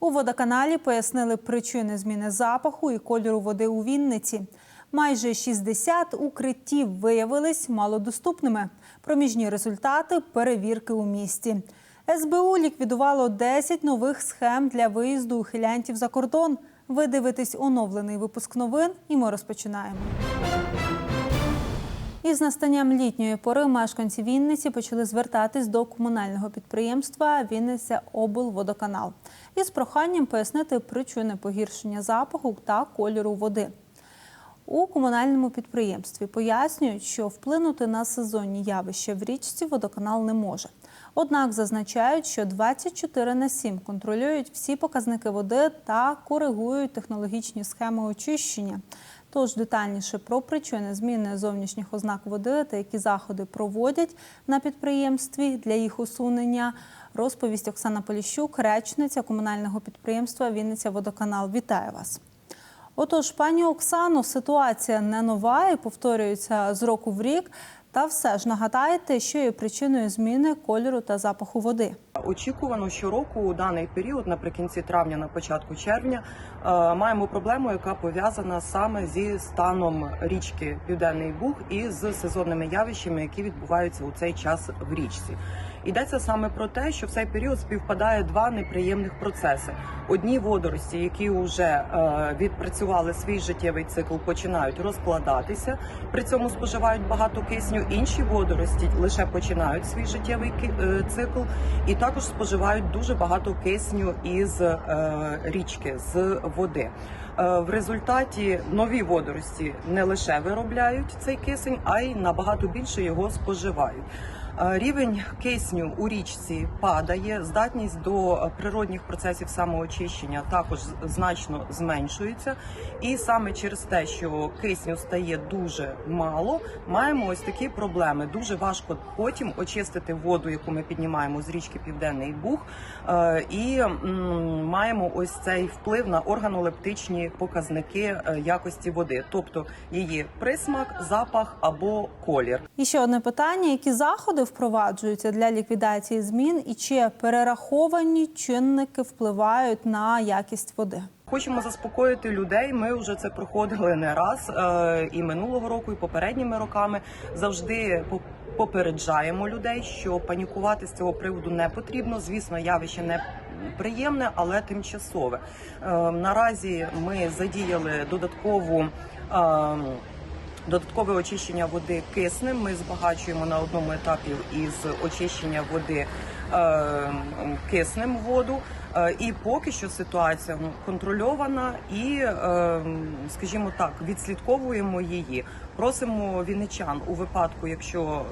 У водоканалі пояснили причини зміни запаху і кольору води у Вінниці. Майже 60 укриттів виявились малодоступними. Проміжні результати перевірки у місті. СБУ ліквідувало 10 нових схем для виїзду ухилянтів за кордон. Ви дивитесь оновлений випуск новин, і ми розпочинаємо. Із настанням літньої пори мешканці Вінниці почали звертатись до комунального підприємства Вінниця облводоканал із проханням пояснити причини погіршення запаху та кольору води. У комунальному підприємстві пояснюють, що вплинути на сезонні явища в річці водоканал не може. Однак зазначають, що 24 на 7 контролюють всі показники води та коригують технологічні схеми очищення. Тож детальніше про причини зміни зовнішніх ознак води та які заходи проводять на підприємстві для їх усунення, розповість Оксана Поліщук, речниця комунального підприємства Вінниця Водоканал. Вітаю вас. Отож, пані Оксано, ситуація не нова і повторюється з року в рік. Та все ж нагадайте, що є причиною зміни кольору та запаху води. Очікувано щороку у даний період, наприкінці травня, на початку червня, е, маємо проблему, яка пов'язана саме зі станом річки Південний Буг і з сезонними явищами, які відбуваються у цей час в річці. Йдеться саме про те, що в цей період співпадає два неприємних процеси. Одні водорості, які вже е, відпрацювали свій життєвий цикл, починають розкладатися, при цьому споживають багато кисню. Інші водорості лише починають свій життєвий е, цикл і також споживають дуже багато кисню із е, річки з води. В результаті нові водорості не лише виробляють цей кисень, а й набагато більше його споживають. Е, Рівень кисню у річці падає, здатність до природних процесів самоочищення також значно зменшується. І саме через те, що кисню стає дуже мало, маємо ось такі проблеми. Дуже важко потім очистити воду, яку ми піднімаємо з річки Південний Буг, Е, і маємо ось цей вплив на органолептичні показники е, якості води, тобто її присмак, запах або колір. І ще одне питання: які заходи впроваджуються для ліквідації змін, і чи перераховані чинники впливають на якість води? Хочемо заспокоїти людей. Ми вже це проходили не раз е, і минулого року, і попередніми роками. Завжди по- попереджаємо людей, що панікувати з цього приводу не потрібно. Звісно, явище не приємне, але тимчасове. Е, Наразі ми задіяли додаткову. Додаткове очищення води киснем ми збагачуємо на одному етапі із очищення води киснем воду. Е, І поки що ситуація ну, контрольована і, е, скажімо так, відслідковуємо її. Просимо вінничан у випадку, якщо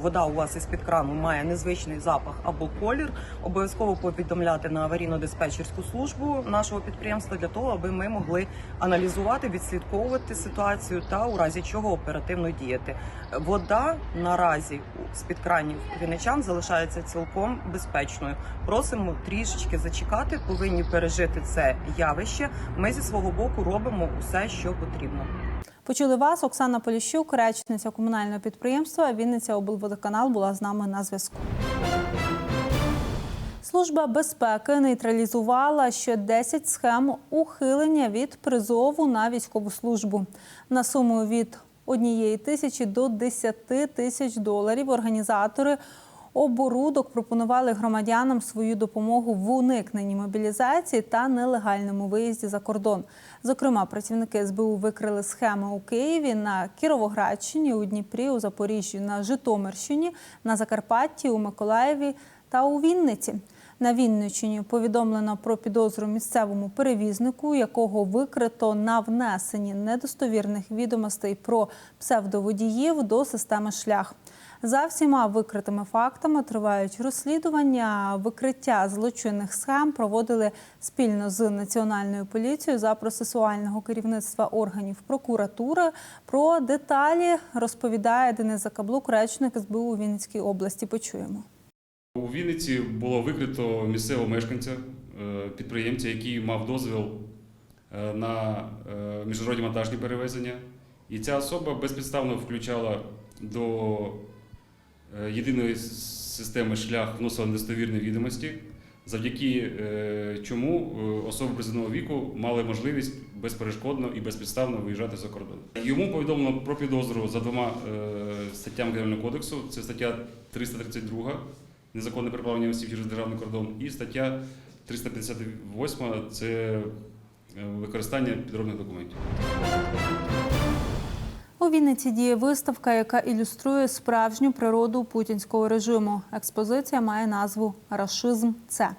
вода у вас із під крану має незвичний запах або колір, обов'язково повідомляти на аварійно-диспетчерську службу нашого підприємства для того, аби ми могли аналізувати, відслідковувати ситуацію та у разі чого оперативно діяти. Вода наразі з під кранів вінничан залишається цілком безпечною. Просимо трішечки зачекати, повинні пережити це явище. Ми зі свого боку робимо усе, що потрібно. Почули вас, Оксана Поліщук, речниця комунального підприємства Вінниця облводоканал була з нами на зв'язку. Служба безпеки нейтралізувала ще 10 схем ухилення від призову на військову службу на суму від 1 тисячі до 10 тисяч доларів. Організатори оборудок пропонували громадянам свою допомогу в уникненні мобілізації та нелегальному виїзді за кордон. Зокрема, працівники СБУ викрили схеми у Києві, на Кіровоградщині, у Дніпрі, у Запоріжжі, на Житомирщині, на Закарпатті, у Миколаєві та у Вінниці. На Вінниччині повідомлено про підозру місцевому перевізнику, якого викрито на внесенні недостовірних відомостей про псевдоводіїв до системи шлях. За всіма викритими фактами тривають розслідування. Викриття злочинних схем проводили спільно з національною поліцією за процесуального керівництва органів прокуратури. Про деталі розповідає Денис Закаблук, речник СБУ Вінницькій області. Почуємо. У Вінниці було викрито місцевого мешканця, е, підприємця, який мав дозвіл е, на е, міжнародні монтажні перевезення. І ця особа безпідставно включала до єдиної системи шлях вносила недостовірні відомості, завдяки е, чому е, особи призовного віку мали можливість безперешкодно і безпідставно виїжджати за кордон. Йому повідомлено про підозру за двома е, статтями Кримінального кодексу. Це стаття 332 незаконне переправлення осіб через державний кордон, і стаття 358 це е, використання підробних документів. У Вінниці діє виставка, яка ілюструє справжню природу путінського режиму. Експозиція має назву Рашизм. Це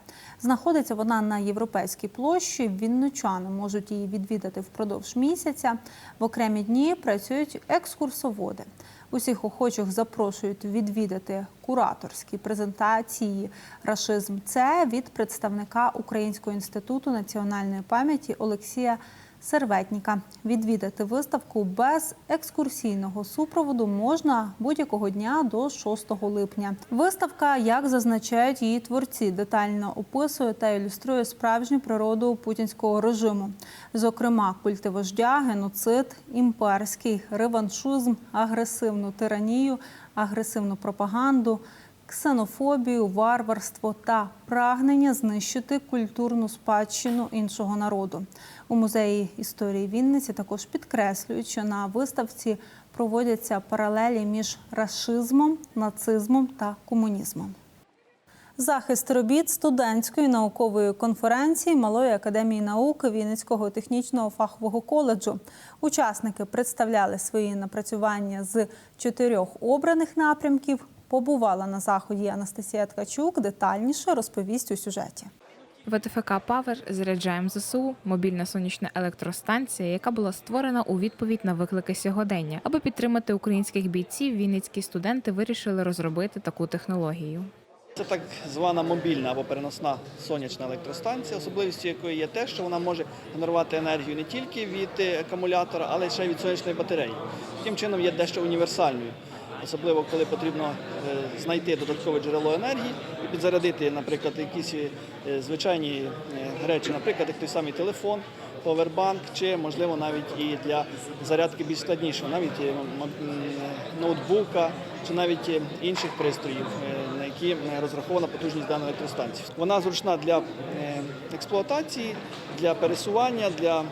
знаходиться вона на європейській площі. Вінничани можуть її відвідати впродовж місяця. В окремі дні працюють екскурсоводи. Усіх охочих запрошують відвідати кураторські презентації Рашизм. Це від представника Українського інституту національної пам'яті Олексія Серветніка. Відвідати виставку без екскурсійного супроводу можна будь-якого дня до 6 липня. Виставка, як зазначають її творці, детально описує та ілюструє справжню природу путінського режиму, зокрема, культи вождя, геноцид, імперський реваншизм, агресивну тиранію, агресивну пропаганду. Ксенофобію, варварство та прагнення знищити культурну спадщину іншого народу. У музеї історії Вінниці також підкреслюють, що на виставці проводяться паралелі між рашизмом, нацизмом та комунізмом. Захист робіт студентської наукової конференції Малої академії наук Вінницького технічного фахового коледжу. Учасники представляли свої напрацювання з чотирьох обраних напрямків. Побувала на заході Анастасія Ткачук. Детальніше розповість у сюжеті. ВТФК Павер заряджаємо ЗСУ мобільна сонячна електростанція, яка була створена у відповідь на виклики сьогодення. Аби підтримати українських бійців, вінницькі студенти вирішили розробити таку технологію. Це так звана мобільна або переносна сонячна електростанція, особливістю якої є те, що вона може генерувати енергію не тільки від е, акумулятора, але й ще й від сонячної батареї. Таким чином є дещо універсальною, особливо коли потрібно е, знайти додаткове джерело енергії і підзарядити, наприклад, якісь е, звичайні е, речі, наприклад, як той самий телефон. Повербанк чи можливо навіть і для зарядки більш складнішого, навіть ноутбука чи навіть інших пристроїв, на які розрахована потужність даної електростанції. Вона зручна для експлуатації, для пересування, для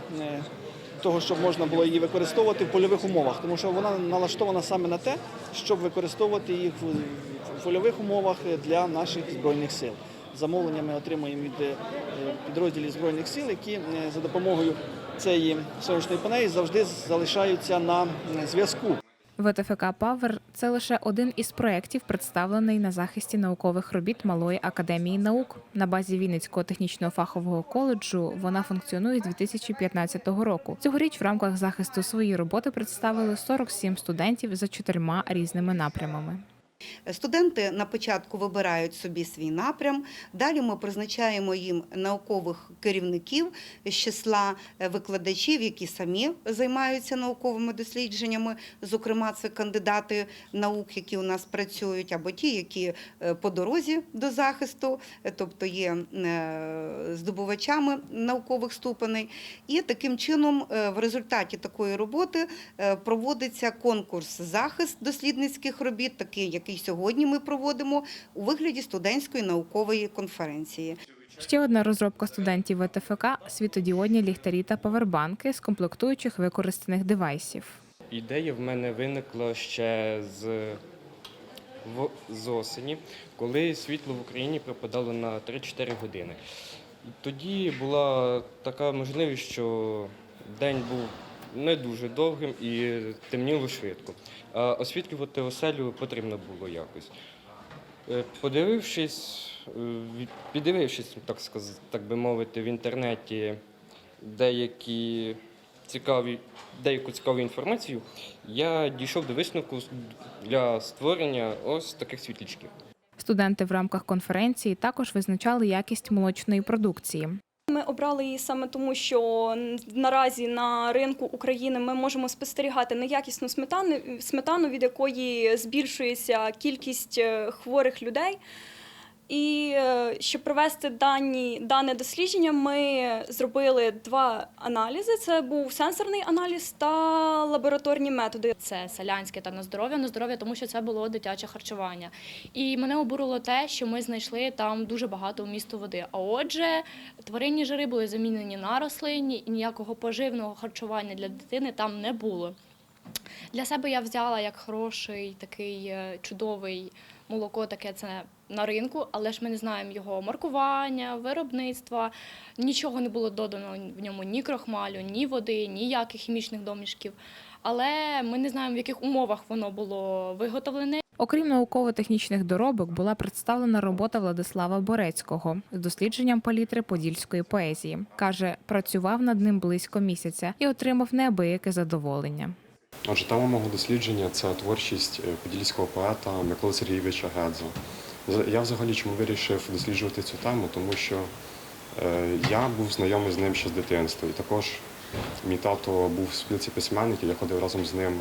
того, щоб можна було її використовувати в польових умовах, тому що вона налаштована саме на те, щоб використовувати їх в польових умовах для наших збройних сил. Замовлення ми отримуємо від е, підрозділів збройних сил, які е, за допомогою цієї сонячної панелі завжди залишаються на е, зв'язку. ВТФК Павер це лише один із проєктів, представлений на захисті наукових робіт Малої академії наук. На базі Вінницького технічного фахового коледжу вона функціонує з 2015 року. Цьогоріч в рамках захисту своєї роботи представили 47 студентів за чотирма різними напрямами. Студенти на початку вибирають собі свій напрям. Далі ми призначаємо їм наукових керівників з числа е, викладачів, які самі займаються науковими дослідженнями. Зокрема, це кандидати наук, які у нас працюють, або ті, які е, по дорозі до захисту, е, тобто є здобувачами наукових ступеней. І таким чином, в результаті такої роботи проводиться конкурс захист дослідницьких робіт, такий, який сьогодні ми проводимо у вигляді студентської наукової конференції. Ще одна розробка студентів ВТФК – світодіодні ліхтарі та павербанки з комплектуючих використаних девайсів. Ідея в мене виникла ще з, в, з осені, коли світло в Україні пропадало на 3-4 години. Тоді була така можливість, що день був не дуже довгим і темніло швидко. Освітлювати оселю потрібно було якось. Е, Подивившись, е, піддивившись, так сказати, так би мовити, в інтернеті деякі цікаві, деяку цікаву інформацію, я дійшов до висновку для створення ось таких світлячків. Студенти в рамках конференції також визначали якість молочної продукції. Обрали її саме тому, що наразі на ринку України ми можемо спостерігати неякісну сметану, сметану, від якої збільшується кількість е, хворих людей. І е, щоб провести дані, дане дослідження, ми зробили два аналізи: це був сенсорний аналіз та лабораторні методи. Це селянське та на здоров'я, на здоров'я, тому що це було дитяче харчування. І мене обурило те, що ми знайшли там дуже багато вмісту води. А отже, тваринні жири були замінені на рослинні, і ніякого поживного харчування для дитини там не було. Для себе я взяла як хороший такий е, чудовий молоко, таке це на ринку, але ж ми не знаємо його маркування, виробництва. Нічого не було додано в ньому ні крохмалю, ні води, ніяких хімічних домішків. Але ми не знаємо, в яких умовах воно було виготовлене. Окрім науково-технічних доробок, була представлена робота Владислава Борецького з дослідженням палітри подільської поезії. Каже, працював над ним близько місяця і отримав неабияке задоволення. Отже, тема мого дослідження це творчість е, подільського поета Миколи Сергійовича Гедзо. Я взагалі чому вирішив досліджувати цю тему, тому що е, я був знайомий з ним ще з дитинства. І також мій тато був в спілці письменників, я ходив разом з ним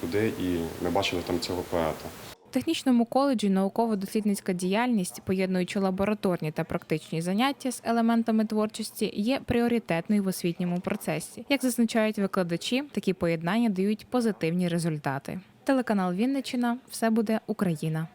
туди, і ми бачили там цього поета. Технічному коледжі науково-дослідницька діяльність, поєднуючи лабораторні та практичні заняття з елементами творчості, є пріоритетною в освітньому процесі. Як зазначають викладачі, такі поєднання дають позитивні результати. Телеканал Вінничина все буде Україна.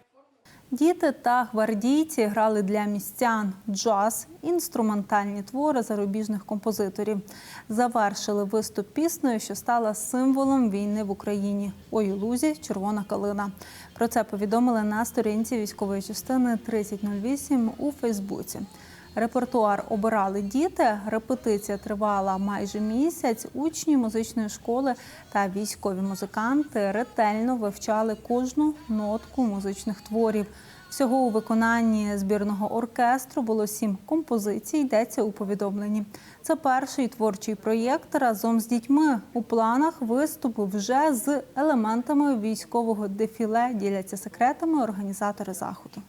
Діти та гвардійці грали для містян джаз, інструментальні твори зарубіжних композиторів. Завершили виступ піснею, що стала символом війни в Україні. Ой, у лузі червона калина. Про це повідомили на сторінці військової частини 3008 у Фейсбуці. Репертуар обирали діти. Репетиція тривала майже місяць. Учні музичної школи та військові музиканти ретельно вивчали кожну нотку музичних творів. Всього у виконанні збірного оркестру було сім композицій. Йдеться у повідомленні. Це перший творчий проєкт разом з дітьми. У планах виступу вже з елементами військового дефіле діляться секретами організатори заходу.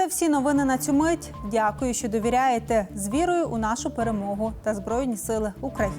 Це всі новини на цю мить. Дякую, що довіряєте з вірою у нашу перемогу та Збройні Сили України.